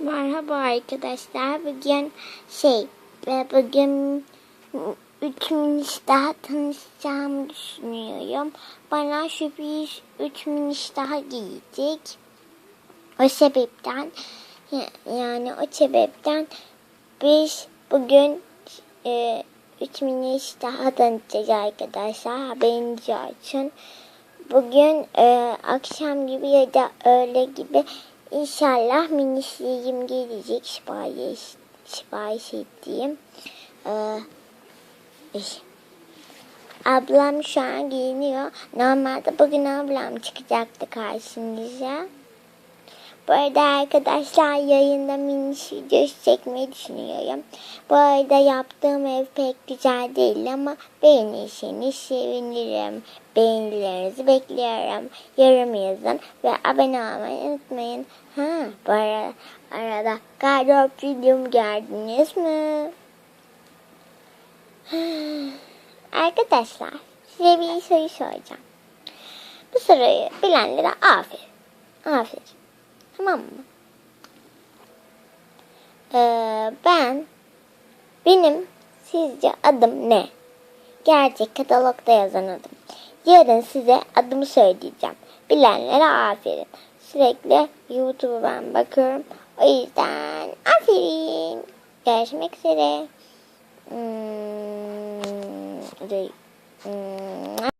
Merhaba arkadaşlar. Bugün şey ve bugün üç miniş daha tanışacağımı düşünüyorum. Bana bir üç miniş daha giyecek. O sebepten ya- yani o sebepten biz bugün e, üç miniş daha tanışacağız arkadaşlar. Haberiniz olsun. Bugün e, akşam gibi ya da öğle gibi inşallah minişliğim gelecek sipariş, sipariş ettiğim. E, iş. Ablam şu an giyiniyor. Normalde bugün ablam çıkacaktı karşınıza. Bu arada arkadaşlar yayında miniş videosu çekmeyi düşünüyorum. Bu arada yaptığım ev pek güzel değil ama beğenirseniz sevinirim. Beğenilerinizi bekliyorum. Yorum yazın ve abone olmayı unutmayın. Ha, bu arada, arada gardırop videomu gördünüz mü? Arkadaşlar size bir soru soracağım. Bu soruyu bilenlere aferin. Aferin. Tamam mı? Ee, ben benim sizce adım ne? Gerçek katalogda yazan adım. Yarın size adımı söyleyeceğim. Bilenlere aferin. Sürekli YouTube'a ben bakıyorum. O yüzden aferin. Görüşmek üzere. Hmm,